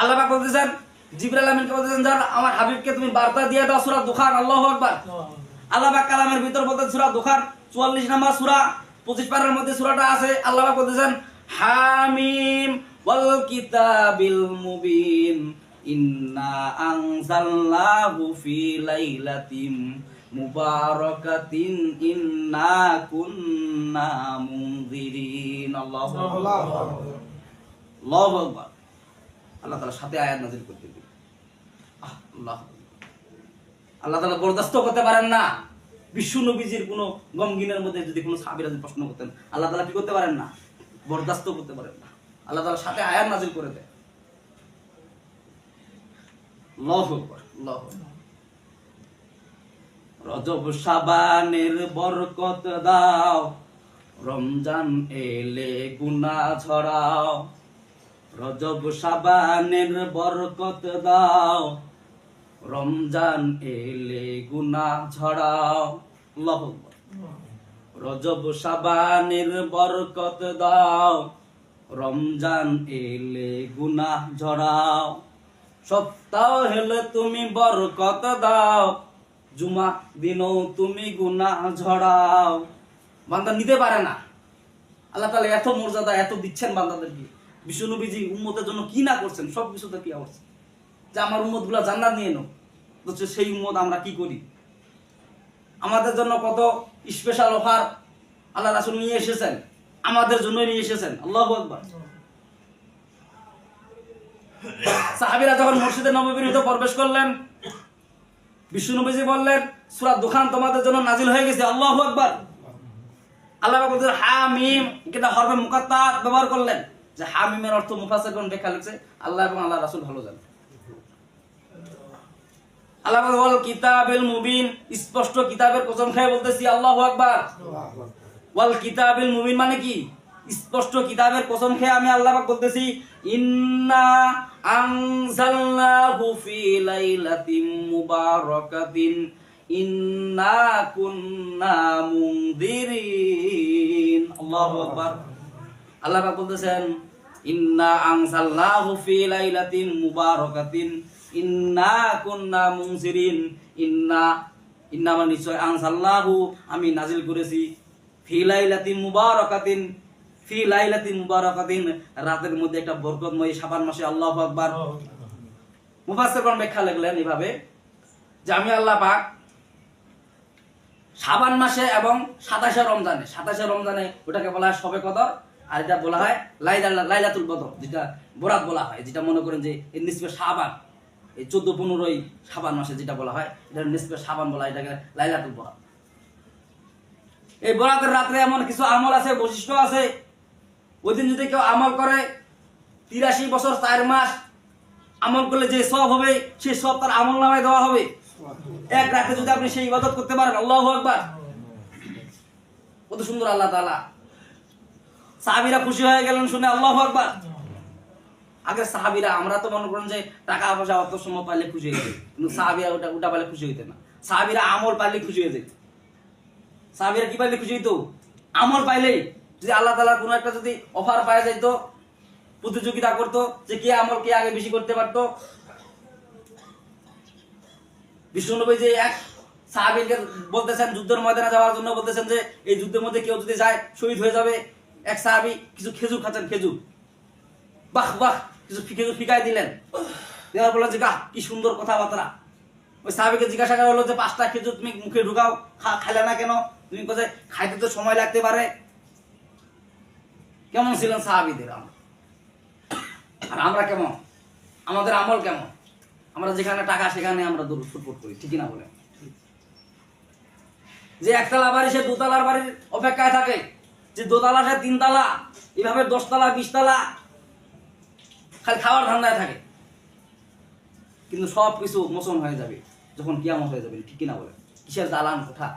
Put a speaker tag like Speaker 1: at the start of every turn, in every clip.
Speaker 1: আল্লাহ পাক বলতেছেন জিবরাইল আমিনকে বলতেছেন যার আমার হাবিবকে তুমি বার্তা দিয়ে দাও সূরা দুখান আল্লাহু আকবার। আল্লাহ পাক কালামের ভিতর বলতেন সূরা দুখান 44 নম্বর সূরা 25 পারার মধ্যে সূরাটা আছে। আল্লাহ পাক বলতেছেন হামিম ওয়াল কিতাবিল মুবিন ইন্না আনজালনাহু ফি লাইলাতিন মুবারাকাতিন ইন্না কুন্না মুনজিরিন। আল্লাহু আকবার। আল্লাহু আকবার। আল্লাহ তাআলা সাথে আয়াত নাযিল করতে আহ, আল্লাহ। তাআলা বরদাস্ত করতে পারেন না। বিশ্ব নবীজির কোনো গমগিনের মধ্যে যদি কোনো সাহাবীরা প্রশ্ন করতেন আল্লাহ তাআলা কি করতে পারেন না? বরদাস্ত করতে পারেন না। আল্লাহ তাআলা সাথে আয়াত নাযিল করে দেয়। রজব সাবানের বরকত দাও। রমজান এলে গুনা ঝরাও। রজব সাবানের বরকত দাও। রমজান এলে গুনা আকবার। রজব সাবানের বরকত দাও। রমজান এলে গুনা ঝড়াও। সপ্তাহ হেলে তুমি বরকত দাও। জুমা দিনও তুমি গুনা ঝড়াও। বান্দা নিতে পারে না। আল্লাহ তাআলা এত মর্যাদা এত দিচ্ছেন বান্দাদেরকে। বিশ্বনবীজি উম্মতের জন্য কি না করছেন, সব কিছু তো কি করছে যে আমার উম্মতগুলা জান্নাত নিয়ে নো অথচ সেই উম্মত আমরা কি করি? আমাদের জন্য কত স্পেশাল অফার আল্লাহ রাসূল নিয়ে এসেছেন, আমাদের জন্য নিয়ে এসেছেন। আল্লাহু আকবার। সাহাবীরা যখন মসজিদে নববীর ভিতর প্রবেশ করলেন বিষ্ণুনবীজি বললেন, সূরা দুখান তোমাদের জন্য নাজিল হয়ে গেছে, আল্লাহু আকবার। আল্লাহ বলছেন হামিম এটা হরফে মুকাত্তাত ব্যবহার করলেন। যে হামিমের অর্থ মুফাসসিরগণ ব্যাখ্যা লিখছে আল্লাহ এবং আল্লাহ রাসূল ভালো জানেন আল্লাহ মুবিন স্পষ্ট কিতাবের বলতেছি ওয়াল কিতাবিল মুবিন মানে কি? স্পষ্ট কিতাবের খেয়ে আমি আল্লাহ বলতেছি, ইন্না ফি লাইলাতিন মুবারাকাতিন, ইন্না কুন্না মুনদিরিন। আল্লাহু আকবার। আল্লাহ পাক বলতেছেন, ইন্না ফি লাইলাতিন মুবারাকাতিন, ইন্না কুন্না মুনজিরিন ইন্না ইন্না মানে নিশ্চয় আমি নাজিল করেছি ফি লাইলাতিন মুবারাকাতিন, ফি মুবারাকাতিন, রাতের মধ্যে একটা বরকতময় শাবান মাসে আল্লাহু আকবার। মুফাসসিরগণ ব্যাখ্যা লিখলেন এভাবে, যে আমি আল্লাহ পাক শাবান মাসে এবং সাতাশে রমজানে সাতাশে রমজানে ওটাকে বলা হয় সবে কদর আর এটা বলা হয় লাইলা লাইলাতুল বদর, যেটা বরাত বলা হয়, যেটা মনে করেন যে এই নিসবে শাবান, এই চোদ্দ পনেরোই শাবান মাসে যেটা বলা হয় এটা নিসবে শাবান বলা হয়, এটাকে লাইলাতুল বরাত। এই বরাতের রাত্রে এমন কিছু আমল আছে, বৈশিষ্ট্য আছে। ওই দিন যদি কেউ আমল করে, তিরাশি বছর চার মাস আমল করলে যে সব হবে সেই সব তার আমল নামায় দেওয়া হবে। এক রাতে যদি আপনি সেই ইবাদত করতে পারেন, আল্লাহ একবার কত সুন্দর আল্লাহ তাআলা সাহাবীরা খুশি হয়ে গেলেন শুনে আল্লাহ একবার আগে সাহাবিরা, আমরা তো মনে করেন যে টাকা পয়সা অত সময় পাইলে খুশি হয়ে কিন্তু সাহাবীরা ওটা ওটা পাইলে খুশি হইতে না। সাহাবিরা আমল পাইলে খুশি হয়ে যেত সাহাবিরা কি পাইলে খুশি হইতো? আমল পাইলে। যদি আল্লাহ তাআলা কোনো একটা যদি অফার পাওয়া যাইতো, প্রতিযোগিতা করতো, যে কে আমল কে আগে বেশি করতে পারতো। বিষ্ণুনবী যে এক সাহাবীকে বলতেছেন, যুদ্ধের ময়দানে যাওয়ার জন্য বলতেছেন যে, এই যুদ্ধের মধ্যে কেউ যদি যায়, শহীদ হয়ে যাবে। এক সাহাবী কিছু খেজুর খাচ্ছেন, খেজুর। বাহ বাহ, কিছু খেজুর ফিকাই দিলেন। দেওয়ার বললেন যে গাহ কি সুন্দর কথাবার্তা। ওই সাহাবীকে জিজ্ঞাসা করা হলো যে, পাঁচটা খেজুর তুমি মুখে ঢুকাও খাইলে না কেন? তুমি কোথায় খাইতে তো সময় লাগতে পারে। কেমন ছিলেন সাহাবীদের আর আমরা কেমন? আমাদের আমল কেমন? আমরা যেখানে টাকা, সেখানে আমরা দূর ফুটফুট করি ঠিকই না বলে যে একতলা বাড়ি, সে দোতলার বাড়ির অপেক্ষায় থাকে। যে দোতলা সে তিনতলা, এভাবে দশতলা, বিশতলা, খালি খাওয়ার ধান্দায় থাকে। কিন্তু সব কিছু মোচন হয়ে যাবে, যখন কিয়ামত হয়ে যাবে, ঠিক না বলে। কিসের দালান কোঠা?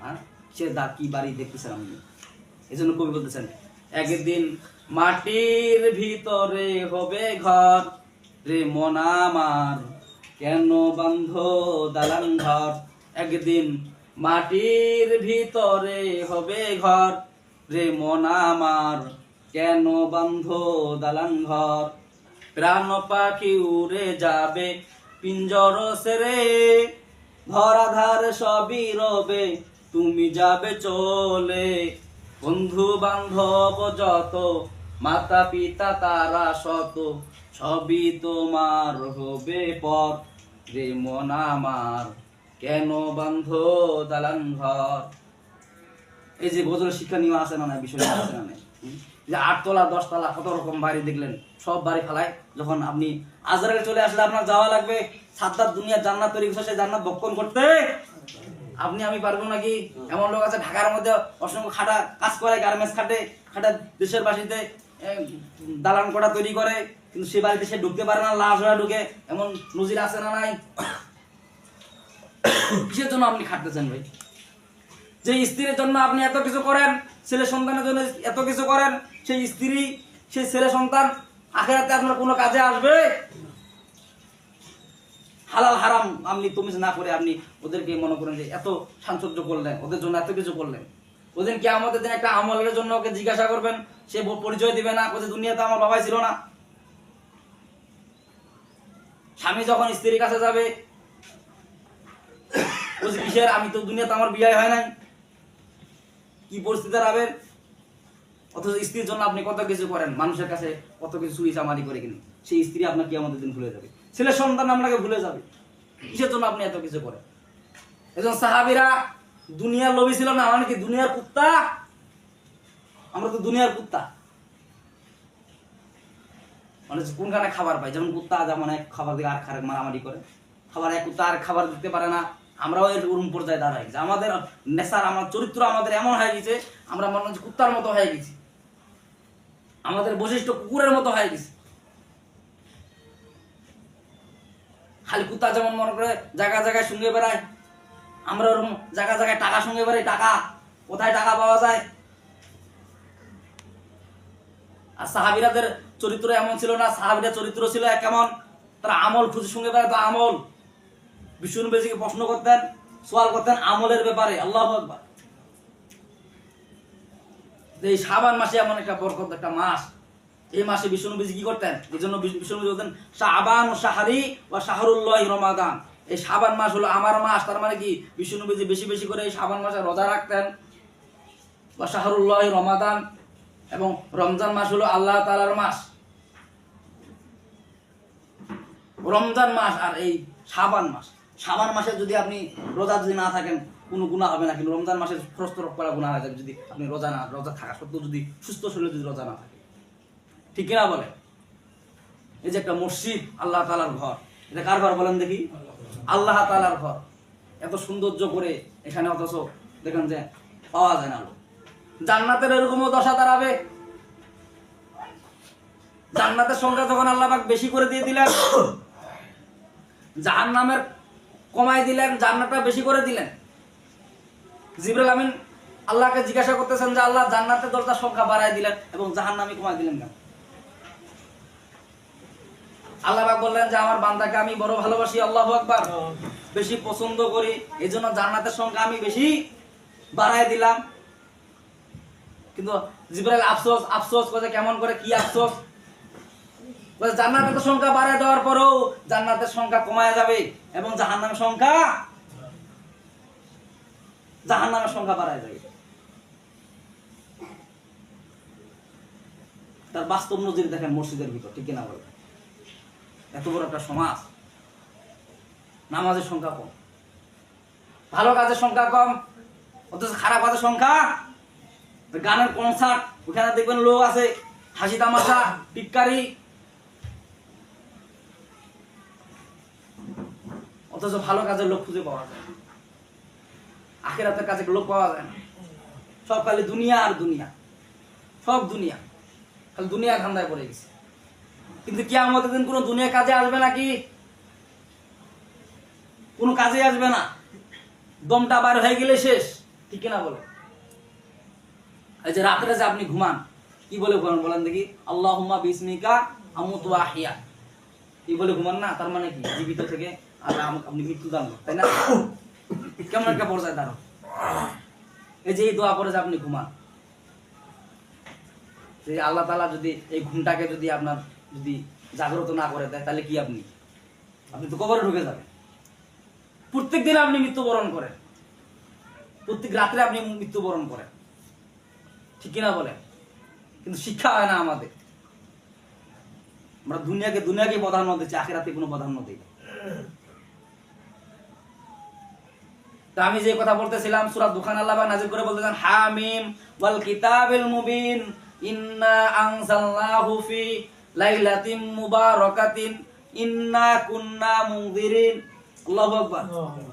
Speaker 1: হ্যাঁ? কিসের দা, কি বাড়ি দেখতেছেন আপনি? এই জন্য কবি বলতেছেন, একদিন মাটির ভিতরে হবে ঘর, রে মন আমার কেন বান্ধ দালান ঘর? একদিন মাটির ভিতরে হবে ঘর রে মন আমার, কেন বান্ধ দালান ঘর? প্রাণ পাখি উড়ে যাবে, পিঞ্জর সেরে। ধরাধার সবই রবে, তুমি যাবে চলে। বন্ধু বান্ধব যত, মাতা পিতা তারা শত, সবই তোমার হবে পর। রে মন আমার, কেন বান্ধ দালান ঘর? এই যে গজলের শিক্ষা নিয়ে আছে না না বিষয় নিয়ে আছে না? যে আটতলা, দশতলা, কত রকম বাড়ি দেখলেন? সব বাড়ি ফেলায় যখন আপনি আজরাইল চলে আসলে আপনার যাওয়া লাগবে সাতটার দুনিয়া জান্নাত তৈরি করছে জান্নাত বক্ষণ করতে। আপনি, আমি পারব নাকি? এমন লোক আছে ঢাকার মধ্যে, অসংখ্য খাটা কাজ করে, গার্মেন্টস খাটে, খাটা দেশের বাসিতে দালান কোঠা তৈরি করে, কিন্তু সে বাড়িতে সে ঢুকতে পারে না, লাশ হয়ে ঢুকে, এমন নজির আছে না নাই? কিসের জন্য আপনি খাটতেছেন ভাই? যে স্ত্রীর জন্য আপনি এত কিছু করেন, ছেলে সন্তানের জন্য এত কিছু করেন, সেই স্ত্রী, সেই ছেলে সন্তান আখেরাতে আপনার কোনো কাজে আসবে? হালাল, হারাম, আপনি তুমি না করে আপনি ওদেরকে মনে করেন যে এত সাংসর্য করলেন, ওদের জন্য এত কিছু করলেন। ওদের কি আমাদের দিন একটা আমলের জন্য ওকে জিজ্ঞাসা করবেন, সে পরিচয় দিবে না ওদের দুনিয়াতে আমার বাবাই ছিল না। স্বামী যখন স্ত্রীর কাছে যাবে কিসের? আমি তো দুনিয়াতে আমার বিয়ে হয় নাই। কি পরিস্থিতি দাঁড়াবেন? অথচ স্ত্রীর জন্য আপনি কত কিছু করেন? মানুষের কাছে কত কিছু চুরি চামারি করে কিনে। সেই স্ত্রী আপনাকে আমাদের দিন ভুলে যাবে। ছেলে সন্তান আপনাকে ভুলে যাবে। কিসের জন্য আপনি এত কিছু করেন? একজন সাহাবিরা দুনিয়ার লোভী ছিল না। মানে কি দুনিয়ার কুত্তা? আমরা তো দুনিয়ার কুত্তা। মানে কোনখানে খাবার পাই যেমন কুত্তা যেমন এক খাবার দিকে আর খারাপ মারামারি করে। খাবার এক কুত্তা আর খাবার দিতে পারে না। আমরাও এর উরুম পর্যায়ে দাঁড়াই গেছি। আমাদের নেশার, আমার চরিত্র আমাদের এমন হয়ে গেছে, আমরা মনে হচ্ছে কুত্তার মতো হয়ে গেছি। আমাদের বৈশিষ্ট্য কুকুরের মতো হয়ে গেছে। খালি কুত্তা যেমন মনে করে জায়গা জায়গায় সঙ্গে বেড়ায়, আমরা ওরকম জায়গা জায়গায় টাকা সঙ্গে বেড়াই, টাকা, কোথায় টাকা পাওয়া যায়? আর সাহাবিরাদের চরিত্র এমন ছিল না সাহাবিরা চরিত্র ছিল কেমন, তারা আমল খুঁজে সঙ্গে বেড়াতো আমল। বিষ্ণু নবীজিকে প্রশ্ন করতেন সোয়াল করতেন আমলের ব্যাপারে, আল্লাহ আকবার। যে এই সাবান মাসে এমন একটা বরকত, একটা মাস, এই মাসে বিষ্ণু নবীজি কি করতেন? এই জন্য বিষ্ণু বলতেন, শাবান ও সাহারি ও শাহরুল্লাহ রমাদান। এই সাবান মাস হলো আমার মাস, তার মানে কি? বিষ্ণু নবীজি বেশি বেশি করে এই সাবান মাসে রোজা রাখতেন। বা শাহরুল্লাহ রমাদান এবং রমজান মাস হলো আল্লাহ তালার মাস। রমজান মাস আর এই সাবান মাস। শাবান মাসে যদি আপনি রোজা যদি না থাকেন, কোনো গুণা হবে না। কিন্তু রমজান মাসে ফ্রস্ত করা গুণা হয়ে যাবে যদি আপনি রোজা না, রোজা থাকা সত্ত্বেও যদি সুস্থ শরীরে যদি রোজা না থাকে। ঠিক কিনা বলে? এই যে একটা মসজিদ, আল্লাহ তালার ঘর। এটা কার ঘর বলেন দেখি? আল্লাহ তালার ঘর। এত সৌন্দর্য করে এখানে অথচ দেখেন যে পাওয়া যায় না জান্নাতের এরকমও দশা দাঁড়াবে। জান্নাতের সংখ্যা যখন আল্লাহ বেশি করে দিয়ে দিলেন জাহান নামের কমাই দিলেন, জান্নাতটা বেশি করে দিলেন। জিবরুল আমিন আল্লাহকে জিজ্ঞাসা করতেছেন যে, আল্লাহ জান্নাতের দরজার সংখ্যা বাড়াই দিলেন এবং জাহান নামে কমাই দিলেন কেন? আল্লাহ বললেন যে, আমার বান্দাকে আমি বড় ভালোবাসি, আল্লাহ আকবার। বেশি পছন্দ করি এই জন্য জান্নাতের সংখ্যা আমি বেশি বাড়াই দিলাম। কিন্তু জিব্রাইল আফসোস আফসোস করে কেমন করে কি আফসোস? জান্নাতের সংখ্যা বাড়ায় দেওয়ার পরেও জান্নাতের সংখ্যা কমায় যাবে এবং জাহান্নামের সংখ্যা জাহান্নামের সংখ্যা বাড়ায় যাবে। তার বাস্তব নজির দেখেন মসজিদের ভিতর, ঠিক কিনা বলে এত বড় একটা সমাজ। নামাজের সংখ্যা কম। ভালো কাজের সংখ্যা কম, অথচ খারাপ কাজের সংখ্যা। গানের কনসার্ট ওখানে দেখবেন লোক আছে, হাসি তামাশা পিটকারি অথচ ভালো কাজের লোক খুঁজে পাওয়া যায় না। আখেরাতের কাছে লোক পাওয়া যায় না। সব খালি দুনিয়া আর দুনিয়া। সব দুনিয়া। খালি দুনিয়া ধান্দায় পড়ে গেছে। কিন্তু কি আমাদের দিন কোনো দুনিয়া কাজে আসবে নাকি? কোনো কাজে আসবে না। দমটা বার হয়ে গেলে শেষ। ঠিক না বলো? এই যে রাত্রে যে আপনি ঘুমান, কি বলে ঘুমান বলেন দেখি? আল্লাহ বিসমিকা কি বলে ঘুমান না? তার মানে কি? জীবিত থেকে আর আপনি মৃত্যু দান, তাই না? কেমন একটা পর্যায়ে দাঁড়ো এই যে এই দোয়া করে যে আপনি ঘুমান, যে আল্লাহ তালা যদি এই ঘুমটাকে যদি আপনার যদি জাগ্রত না করে দেয়, তাহলে কি আপনি? আপনি তো কবরে ঢুকে যাবেন। প্রত্যেক দিন আপনি মৃত্যুবরণ করেন। প্রত্যেক রাত্রে আপনি মৃত্যুবরণ করেন। ঠিক কিনা বলেন? কিন্তু শিক্ষা হয় না আমাদের। আমরা দুনিয়াকে দুনিয়াকে প্রাধান্য দিচ্ছি, আখেরাতে কোনো প্রাধান্য দিই না। তা আমি যে কথা বলতেছিলাম, সুরা দুখান আল্লাহ নাজির করে বলতেছেন, হামিম ওয়াল কিতাবিল মুবিন, ইন্না আনজালনাহু ফি লাইলাতিন মুবারাকাতিন, ইন্না কুন্না মুনজিরিন। আল্লাহু আকবার।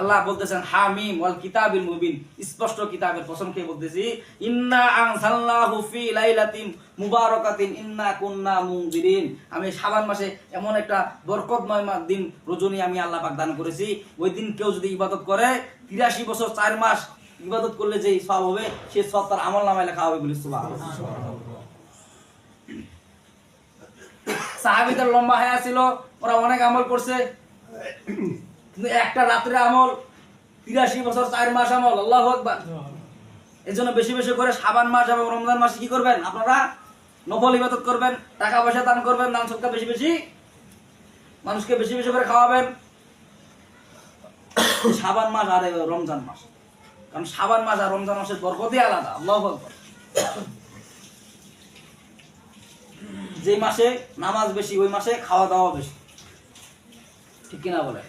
Speaker 1: আল্লাহ বলতেছেন, হামিম ওয়াল কিতাবিল মুবিন। স্পষ্ট কিতাবের কসম খেয়ে বলতেছি, ইন্না আনজালনাহু ফি লাইলাতিন মুবারাকাতিন, ইন্না কুন্না মুনজিরিন। আমি শাবান মাসে এমন একটা বরকতময় দিন, রজনী আমি আল্লাহ পাক দান করেছি। ওই দিন কেউ যদি ইবাদত করে 83 বছর 4 মাস ইবাদত করলে যে সওয়াব হবে সে সব তার আমল নামায় লেখা হবে বলে সুবহানাল্লাহ। সাহাবীদের লম্বা হায়া ছিল, ওরা অনেক আমল করছে। কিন্তু একটা রাত্রে আমল, তিরাশি বছর, চার মাস আমল, আল্লাহ আকবার। এই জন্য বেশি বেশি করে সাবান মাস এবং রমজান মাসে কি করবেন? আপনারা নফল ইবাদত করবেন, টাকা পয়সা দান করবেন, দান সৎকার বেশি বেশি মানুষকে বেশি বেশি করে খাওয়াবেন। সাবান মাস আর রমজান মাস। কারণ সাবান মাস আর রমজান মাসের বরকতই আলাদা, আল্লাহ যে মাসে নামাজ বেশি, ওই মাসে খাওয়া দাওয়া বেশি। ঠিক কিনা বলে?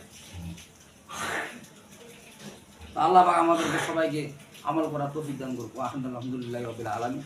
Speaker 1: আল্লাহ আমাদেরকে সবাইকে আমল করা তৌফিক দান করব আলহামদুলিল্লাহ আলমী